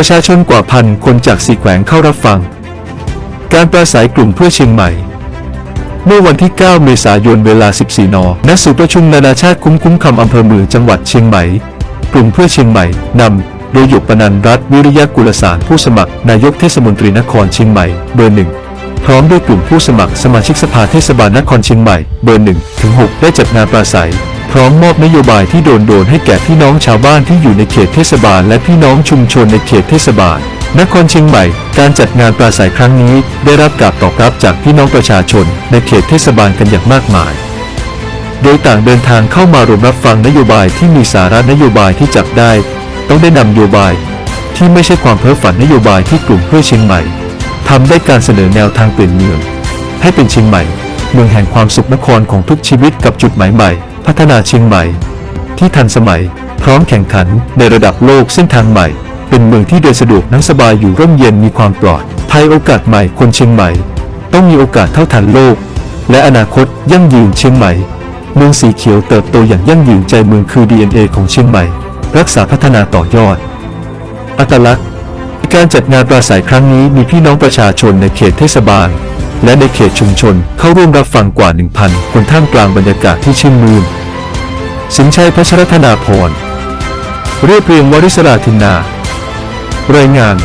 ประชาชนกว่าพันคนจากสีแขวงเข้ารับฟัง การปราศัยกลุ่มเพื่อเชียงใหม่ เมื่อวันที่ 9 เมษายนเวลา 14 น ณ ศูนย์ประชุมนานาชาติคุ้มคุ้มคำอำเภอเมืองจังหวัดเชียงใหม่ กลุ่มเพื่อเชียงใหม่นำโดยหยกปนันรัฐวิริยะกุลสารผู้สมัคร นายกเทศมนตรีนครเชียงใหม่ เบอร์หนึ่งพร้อมด้วยกลุ่มผู้สมัครสมาชิกสภาเทศบาลนครเชียงใหม่ เบอร์หนึ่งถึงหกได้จัดงานปราศัย พร้อมมอบนโยบายที่โดนโดนๆให้แก่พี่น้องชาวบ้านที่อยู่ในเขตเทศบาล และพี่น้องชุมชนในเขตเทศบาล นครเชียงใหม่ การจัดงานปราศัยครั้งนี้ ได้รับการตอบรับจากพี่น้องประชาชน ในเขตเทศบาลกันอย่างมากมาย โดยต่างเดินทางเข้ามารวมรับฟังนโยบายที่มีสาระนโยบายที่จับได้ ต้องได้นำนโยบาย ที่ไม่ใช่ความเพ้อฝันนโยบายที่กลุ่มเพื่อเชียงใหม่ทำได้การเสนอแนวทางเปลี่ยนเมือง ให้เป็นเชียงใหม่ เมืองแห่งความสุขนครของทุกชีวิตกับจุดหมายใหม่ พัฒนาเชียงใหม่ ที่ทันสมัย พร้อมแข่งขันในระดับโลกเส้นทางใหม่ เป็นเมืองที่เดินสะดวกนั่งสบายอยู่ร่มเย็นมีความปลอดภัยโอกาสใหม่คนเชียงใหม่ ต้องมีโอกาสเท่าทันโลก และอนาคตยั่งยืนเชียงใหม่ เมืองสีเขียวเติบโตอย่างยั่งยืนใจเมืองคือ DNA ของเชียงใหม่ รักษาพัฒนาต่อยอด อัตลักษณ์การจัดงานปราศัยครั้งนี้มีพี่น้องประชาชนในเขตเทศบาล และในเขตชุมชนเข้าร่วมรับฟังกว่า 1,000 คนท่ามกลางบรรยากาศที่ชื่นมื่นสินชัยพัชรธนาพร เรียบเรียงวริศราธินนา รายงาน